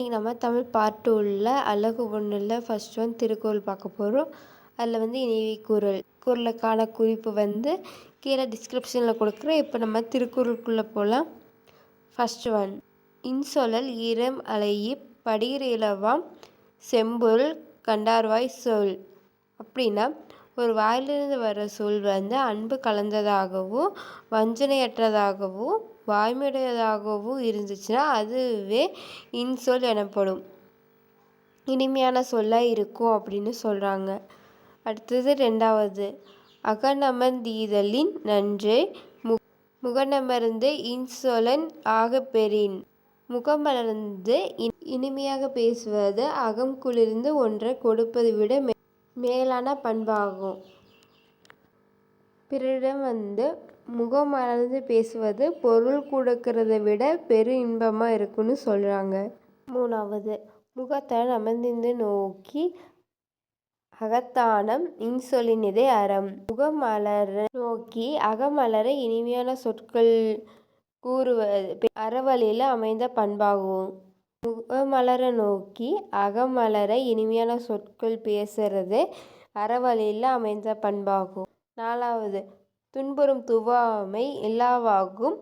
இன்றைக்கி நம்ம தமிழ் பார்ட் டூவில் அழகு ஒன்றில் ஃபஸ்ட் ஒன் திருக்குறள் பார்க்க போகிறோம் அதில் வந்து இனிவி குரல் குரலுக்கான குறிப்பு வந்து கீழே டிஸ்கிரிப்ஷனில் கொடுக்குறேன். இப்போ நம்ம திருக்குறளுக்குள்ளே போகலாம் ஃபஸ்ட் ஒன் இன்சொலல் ஈரம் அலையி படிகிற இலவாம் செம்பொருள் கண்டார்வாய் சொல். அப்படின்னா ஒரு வாயிலிருந்து வர சொல் வந்து அன்பு கலந்ததாகவும் வஞ்சனையற்றதாகவும் வாய்மையுடையதாகவும் இருந்துச்சுன்னா அதுவே இன்சொல் எனப்படும். இனிமையான சொல்லாக இருக்கும் அப்படின்னு சொல்கிறாங்க அடுத்தது ரெண்டாவது. அகநமர்ந்தீதலின் நன்றே மு முகநமர்ந்து இன்சொலன் ஆக பெறின். முகமலர்ந்து இனிமையாக பேசுவது அகம் குளிர்ந்து ஒன்றை கொடுப்பதை விட மேலான பண்பாகும். பிறரிடம் வந்து முகம் மலர்ந்து பேசுவது பொருள் கொடுக்கறத விட பெரு இன்பமாக இருக்குன்னு சொல்கிறாங்க மூணாவது முகத்தை அமர்ந்திருந்து நோக்கி அகத்தானம் இன்சொலினிதே அறம். முகமலர நோக்கி அகமலர இனிமையான சொற்கள் கூறுவது அறவழியில் அமைந்த பண்பாகும். முகமலர நோக்கி அகமலர இனிமையான சொற்கள் பேசுறது அறவழியில் அமைந்த பண்பாகும். நாலாவது துன்புறும் துவாமை இல்லாவாகும்.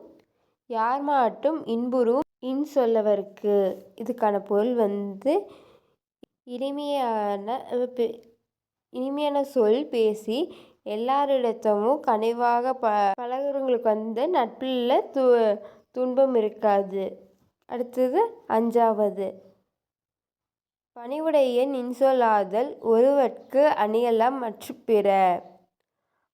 யார் மாட்டும் இன்புறும் இன்சொல்லவர்க்கு. இதுக்கான பொருள் வந்து இனிமையான இனிமையான சொல் பேசி எல்லாரிடத்தமும் கனிவாக ப பழகுறவங்களுக்கு வந்து நட்பில் து துன்பம் இருக்காது. அடுத்தது அஞ்சாவது. பணிவுடைய நின்சொல்லாதல் ஒருவற்கு அணியலாம் மற்ற பிற.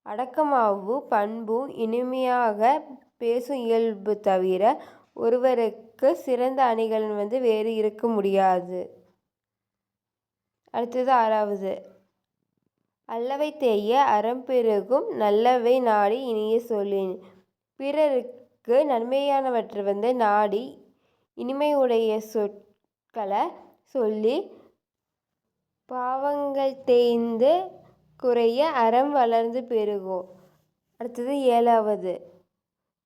அடக்கமாகவும் பண்பும் இனிமையாக பேசும் இயல்பு தவிர ஒருவருக்கு சிறந்த அணிகள் வந்து வேறு இருக்க முடியாது. அடுத்தது ஆறாவது. அல்லவை தேய அறம் பெருகும் நல்லவை நாடி இனிய சொல்லின். பிறருக்கு நன்மையானவற்றை வந்து நாடி இனிமையுடைய சொற்களை சொல்லி பாவங்கள் தேய்ந்து குறைய அறம் வளர்ந்து பெருகும் அடுத்தது ஏழாவது.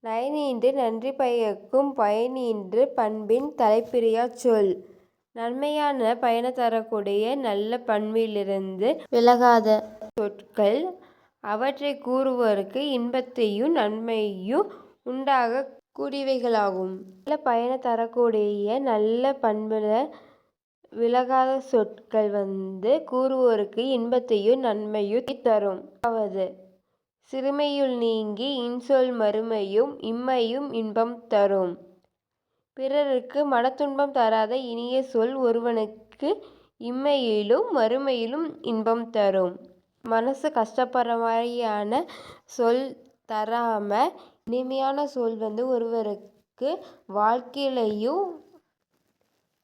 நயனீண்டு நன்றி பயக்கும் பயனீன்று பண்பின் தலைப்பிரியா சொல். நன்மையான பயன தரக்கூடிய நல்ல பண்பிலிருந்து விலகாத சொற்கள். அவற்றை கூறுவோருக்கு இன்பத்தையும் நன்மையும் உண்டாக கூடியவைகளாகும் நல்ல பயனை தரக்கூடிய நல்ல பண்பில் விலகாத சொற்கள் வந்து கூறுவோருக்கு இன்பத்தையும் நன்மையும் தரும். அதாவது சிறுமையுள் நீங்கி இன்சொல் மறுமையும் இம்மையும் இன்பம் தரும். பிறருக்கு மனத்துன்பம் தராத இனிய சொல் ஒருவனுக்கு இம்மையிலும் மறுமையிலும் இன்பம் தரும். மனசு கஷ்டப்படுற மாதிரியான சொல் தராமல் இனிமையான சொல் வந்து ஒருவருக்கு வாழ்க்கையிலையும்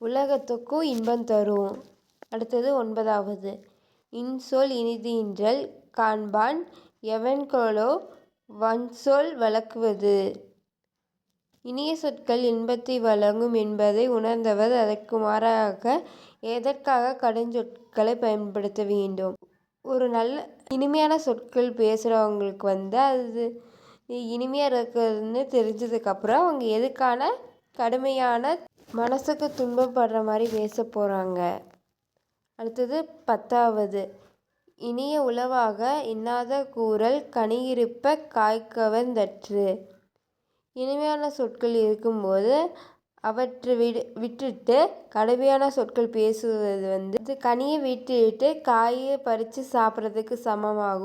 உலகத்துக்கும் இன்பம் தரும். அடுத்தது ஒன்பதாவது. இன்சொல் இனிதீன்றல் காண்பான் எவன்கொலோ வன்சொல் வழக்குவது. இனிய சொற்கள் இன்பத்தை வழங்கும் என்பதை உணர்ந்தவர் அதற்கு மாறாக எதற்காக கடுஞ்சொற்களை பயன்படுத்த வேண்டும்? ஒரு நல்ல இனிமையான சொற்கள் பேசுகிறவங்களுக்கு வந்து அது இனிமையாக இருக்கிறதுன்னு தெரிஞ்சதுக்கப்புறம் அவங்க எதுக்கான கடுமையான மனசுக்கு துன்பப்படுற மாதிரி பேச போகிறாங்க அடுத்தது பத்தாவது. இனிய உளவாக இன்னாத கூறல் கனியிருப்ப காய்கவர்ந்தற்று இனிமையான சொற்கள் இருக்கும்போது அவற்றை விடு விட்டுட்டு கடுமையான சொற்கள் பேசுவது வந்து கனியை விட்டுட்டு காயை பறித்து சாப்பிட்றதுக்கு சமமாகும்.